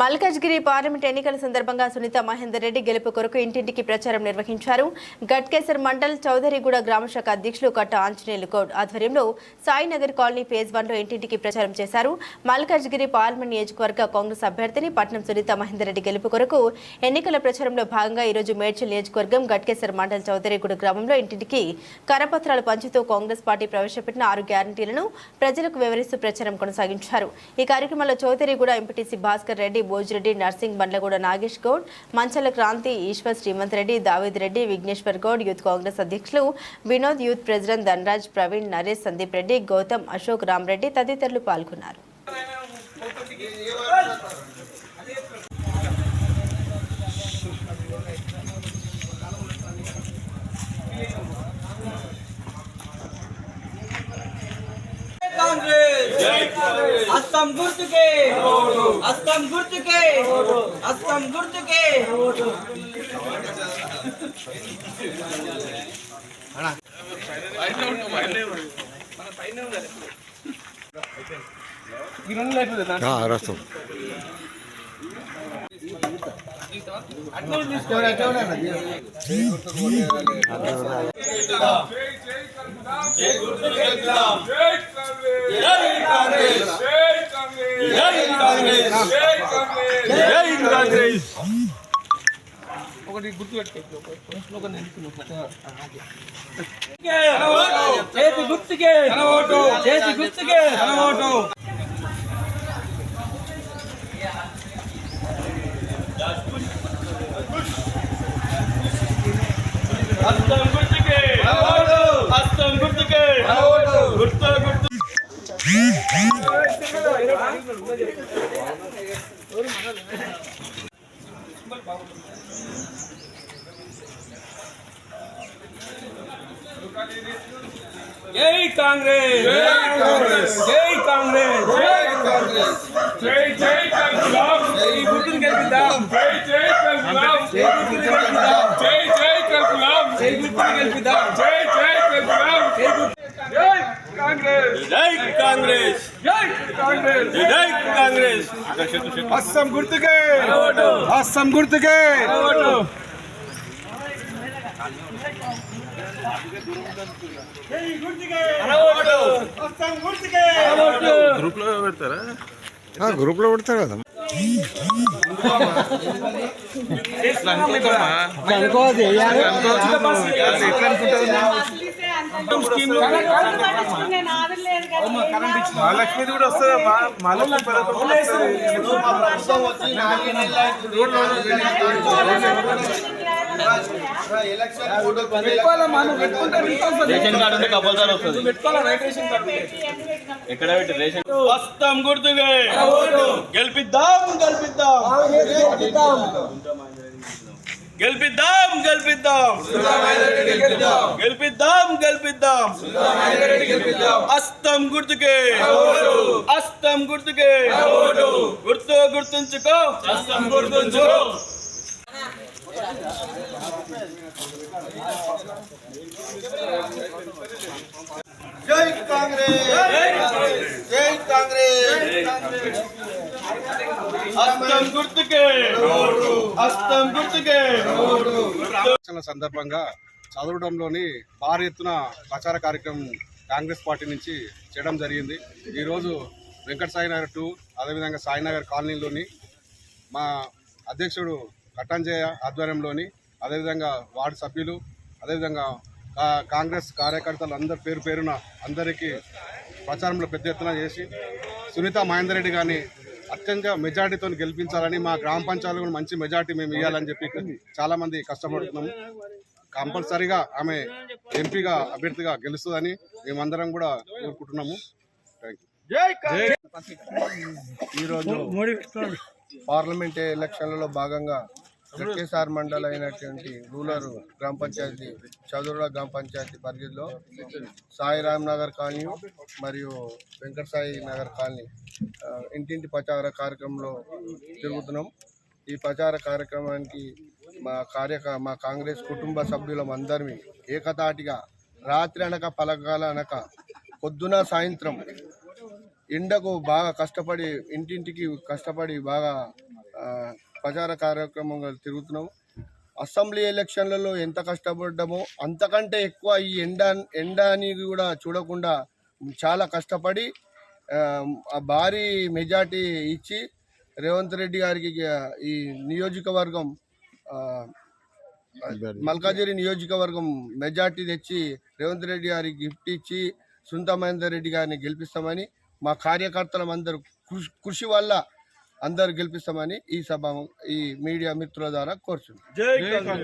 Malkajgiri parliament ఎన్నికల సందర్భంగా సునీత మహేందర్ రెడ్డి గెలుపు కొరకు ఇంటింటికి ప్రచారం నిర్వహించారు. గట్కేసర్ మండల్ చౌదరిగూడ గ్రామ శాఖ అధ్యక్షులు కట్ట ఆంజనేయులు గౌడ్ ఆధ్వర్యంలో సాయినగర్ కాలనీ ఫేజ్ వన్లో ఇంటింటికి ప్రచారం చేశారు. మల్కాజ్గిరి పార్లమెంట్ నియోజకవర్గ కాంగ్రెస్ అభ్యర్థిని పట్నం సునీత మహేందర్ రెడ్డి గెలుపు కొరకు ఎన్నికల ప్రచారంలో భాగంగా ఈరోజు మేడ్చల్ నియోజకవర్గం గట్కేసర్ మండల్ చౌదరిగూడ గ్రామంలో ఇంటింటికి కరపత్రాలు పంచుతూ కాంగ్రెస్ పార్టీ ప్రవేశపెట్టిన ఆరు గ్యారంటీలను ప్రజలకు వివరిస్తూ ప్రచారం కొనసాగించారు. ఈ కార్యక్రమంలో చౌదరిగూడ ఎంపీటీసీ భాస్కర్ రెడ్డి భోజిరెడ్డి నర్సింగ్ బండ్లగూడ నాగేష్ గౌడ్ మంచల క్రాంతి ఈశ్వర్ శ్రీమంత్ రెడ్డి దావేద్ రెడ్డి విఘ్నేశ్వర్ గౌడ్ యూత్ కాంగ్రెస్ అధ్యక్షులు వినోద్ యూత్ ప్రెసిడెంట్ ధనరాజ్ ప్రవీణ్ నరేష్ సందీప్ రెడ్డి గౌతమ్ అశోక్ రామరెడ్డి తదితరులు పాల్గొన్నారు. కాంగ్రెస్! అస్తం గుర్తుకే. అస్తం గుర్తుకే. అస్తం గుర్తుకే. రసం చేతి గుర్తుకే చేతి గుర్తుకే హస్తం గుర్తుకే హస్తం గుర్తుకే గుర్తు గుర్తు జై కాంగ్రెస్ జై కాంగ్రెస్ జై జై కల్పులాం ఈ గుర్తును గెలిపిద్దాం జై జై కల్పులాం జై గుర్తును గెలిపిద్దాం జై జై కల్పులాం జై గుర్తును గెలిపిద్దాం జై జై కల్పులాం జై గుర్తు జై కాంగ్రెస్ జై కాంగ్రెస్ జై కాంగ్రెస్ జై కాంగ్రెస్ అస్సం గుర్తుకే అస్సం గుర్తుకే గ్రూప్లో పెడతారా గ్రూప్లో పెడతారు కదా. మహాలక్ష్మిది కూడా వస్తుంది? మహాలక్ష్మి రేషన్ కార్డు ఉంటే కంపల్సరీ వస్తుంది. ఎక్కడ పెట్టి రేషన్ హస్తం గుర్తుగా. గెలిపిద్దాం గెలిపిద్దాం. గెలిపిద్దాం. గెలిపిద్దాం గెలిపిద్దాం. గెలిపిద్దాం. అస్తం గుర్తుకే. అస్తం గుర్తుకే. గుర్తు గుర్తుంచుకో. అస్తం గుర్తుంచుకో. జై కాంగ్రెస్! జై కాంగ్రెస్! అస్తం గుర్తుకే! అస్తం గుర్తుకే! ఎలక్షన్ల సందర్భంగా చదవడంలోని భారీ ఎత్తున ప్రచార కార్యక్రమం కాంగ్రెస్ పార్టీ నుంచి చేయడం జరిగింది. ఈరోజు వెంకట సాయినగర్ టూ అదేవిధంగా సాయినగర్ కాలనీలోని మా అధ్యక్షుడు కట్టంజయ ఆధ్వర్యంలోని అదేవిధంగా వార్డు సభ్యులు అదేవిధంగా కా- కాంగ్రెస్ కార్యకర్తలు అందరి పేరు పేరున అందరికీ ప్రచారంలో పెద్ద ఎత్తున చేసి సునీత మహేందర్ రెడ్డి గారిని అత్యంత మెజార్టీతో గెలిపించాలని మా గ్రామ పంచాయతీలో కూడా మంచి మెజార్టీ మేము ఇవ్వాలని చెప్పి చాలా మంది కష్టపడుతున్నాము కంపల్సరీగా ఆమె ఎంపీగా అభ్యర్థిగా గెలుస్తుందని మేమందరం కూడా కోరుకుంటున్నాము థ్యాంక్ యూ ఈరోజు పార్లమెంట్ ఎలక్షన్లలో భాగంగా జడ్కేసార్ మండల్ అయినటువంటి రూరల్ గ్రామ పంచాయతీ చదువుల గ్రామ పంచాయతీ పరిధిలో సాయి రామ్ నగర్ కాలనీ మరియు వెంకట సాయి నగర్ కాలనీ ఇంటింటి ప్రచార కార్యక్రమంలో తిరుగుతున్నాం. ఈ ప్రచార కార్యక్రమానికి మా కార్య మా కాంగ్రెస్ కుటుంబ సభ్యులం అందరినీ ఏకతాటిగా రాత్రి అనక పలకాల అనక పొద్దున సాయంత్రం ఎండకు బాగా కష్టపడి ఇంటింటికి కష్టపడి బాగా ప్రచార కార్యక్రమంగా తిరుగుతున్నాము. అసెంబ్లీ ఎలక్షన్లలో ఎంత కష్టపడ్డామో అంతకంటే ఎక్కువ ఈ ఎండ ఎండాని కూడా చూడకుండా చాలా కష్టపడి భారీ మెజార్టీ ఇచ్చి రేవంత్ రెడ్డి గారికి ఈ నియోజకవర్గం మల్కాజిరి నియోజకవర్గం మెజార్టీ తెచ్చి రేవంత్ రెడ్డి గారికి గిఫ్ట్ ఇచ్చి సుంత మహేందర్ రెడ్డి గారిని గెలిపిస్తామని మా కార్యకర్తలం అందరూ కృషి కృషి వల్ల అందరు గెలిపిస్తామని ఈ సభ ఈ మీడియా మిత్రుల ద్వారా కోరుచున్నాం.